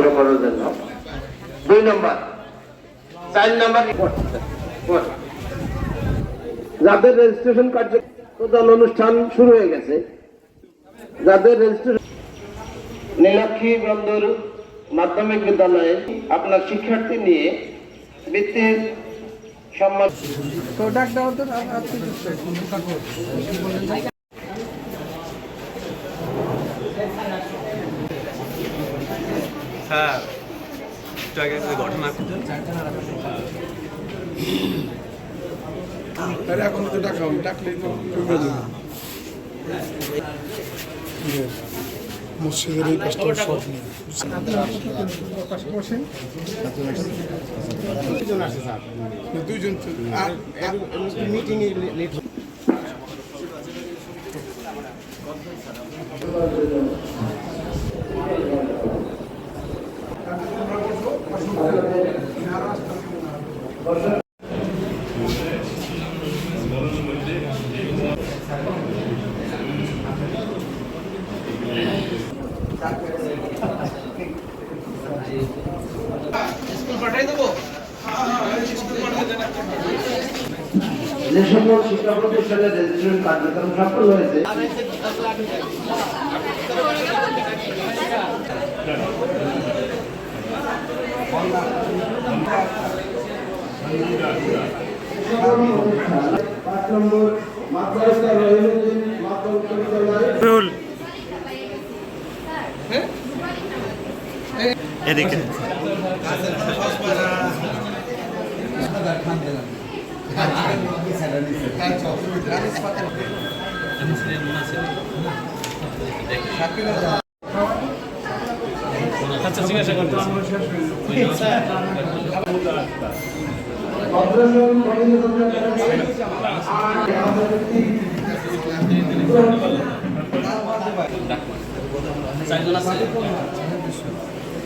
সংগ্রহ করার জন্য দুই নম্বর। চার নম্বর। যাদের রেজিস্ট্রেশন কার্য প্রদান অনুষ্ঠান শুরু হয়ে গেছে, যাদের রেজিস্ট্রেশন নীলাক্ষী বন্দর মাধ্যমিক বিদ্যালয়ে আপনার শিক্ষার্থী নিয়ে বৃত্তির সম্মান স্যার একটু আগে ঘটনা আরে এখন তো টাকা হবে তো মসজিদের এই কাজটা সব নিয়ে দুইজন তো আর যে সকল শিক্ষা প্রতিষ্ঠানের রেজিস্ট্রেশন কার্যক্রম সফল হয়েছে। পাঁচ নম্বর মাদ্রাসা রহিমুদ্দিন মাধ্যমিক বিদ্যালয়। এদিকে। আচ্ছা জিজ্ঞাসা করতেছি।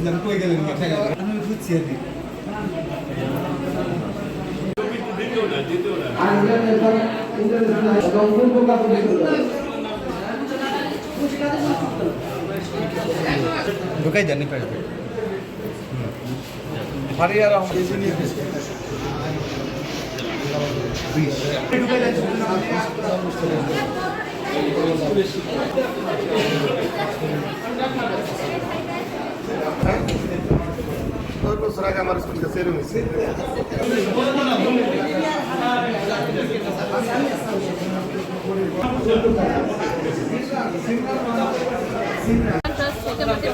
ঠিক আছে দেই প্রতিষ্ঠান এবং পূর্ব কাপড় ঢুকাই দেন পারবে বছর আগে আমার স্কুল কাছে এরকম হয়েছে।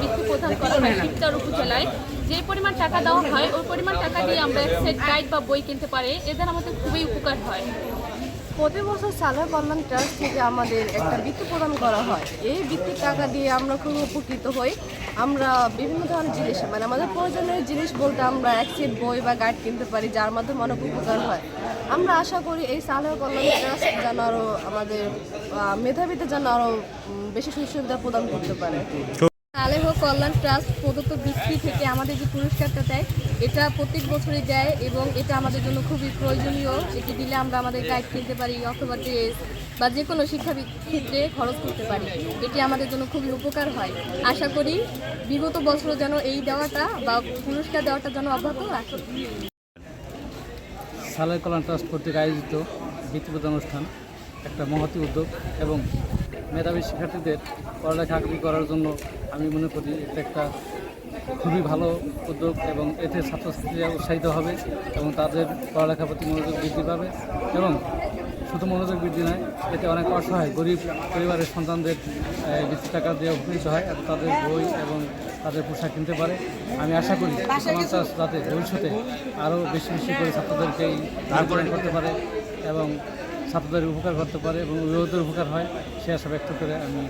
বৃত্তি যে পরিমাণ টাকা দেওয়া হয়, ওই পরিমাণ টাকা দিয়ে আমরা এক সেট গাইড বা বই কিনতে পারি। এদের আমাদের খুবই উপকার হয়। প্রতি বছর সালার কল্যাণ ট্রাস্ট থেকে আমাদের একটা বৃত্তি প্রদান করা হয়। এই বৃত্তির টাকা দিয়ে আমরা খুব উপকৃত হই। আমরা বিভিন্ন ধরনের জিনিস মানে আমাদের প্রয়োজনীয় জিনিস বলতে আমরা এক সেট বই বা গাইড কিনতে পারি, যার মাধ্যমে অনেক উপকার হয়। আমরা আশা করি এই সালার কল্যাণ ট্রাস্ট যেন আরও আমাদের মেধাবীদের যেন আরও বেশি সুযোগ সুবিধা প্রদান করতে পারে। আলেহ কল্যাণ ট্রাস্ট, প্রদত্ত বৃত্তি থেকে আমাদের যে পুরস্কারটা দেয়, এটা প্রত্যেক বছরই দেয় এবং এটা আমাদের জন্য খুবই প্রয়োজনীয়। এটি দিলে আমরা আমাদের গাইড কিনতে পারি অথবা ড্রেস বা যে কোনো শিক্ষা ক্ষেত্রে খরচ করতে পারি। এটি আমাদের জন্য খুবই উপকার হয়। আশা করি বিগত বছর যেন এই দেওয়াটা বা পুরস্কার দেওয়াটা যেন অব্যাহত রাখে। সালের কল্যাণ ট্রাস্ট কর্তৃক আয়োজিত বৃত্তি প্রদান অনুষ্ঠান একটা মহতি উদ্যোগ এবং মেধাবী শিক্ষার্থীদের পড়ালেখা আগ্রহী করার জন্য আমি মনে করি এটা একটা খুবই ভালো উদ্যোগ এবং এতে ছাত্রছাত্রীরা উৎসাহিত হবে এবং তাদের পড়ালেখার প্রতি মনোযোগ বৃদ্ধি পাবে এবং শুধু মনোযোগ বৃদ্ধি নয়, এতে অনেক অসহায় গরিব পরিবারের সন্তানদের বৃত্তি টাকা দিয়ে উপকৃত হয় এবং তাদের বই এবং তাদের পোশাক কিনতে পারে। আমি আশা করি সমাজ যাতে ভবিষ্যতে আরও বেশি বেশি করে ছাত্রদেরকে করতে পারে এবং ছাত্রদের উপকার করতে পারে এবং অভিভাবকদের উপকার হয় সে আশা ব্যক্ত করে আমি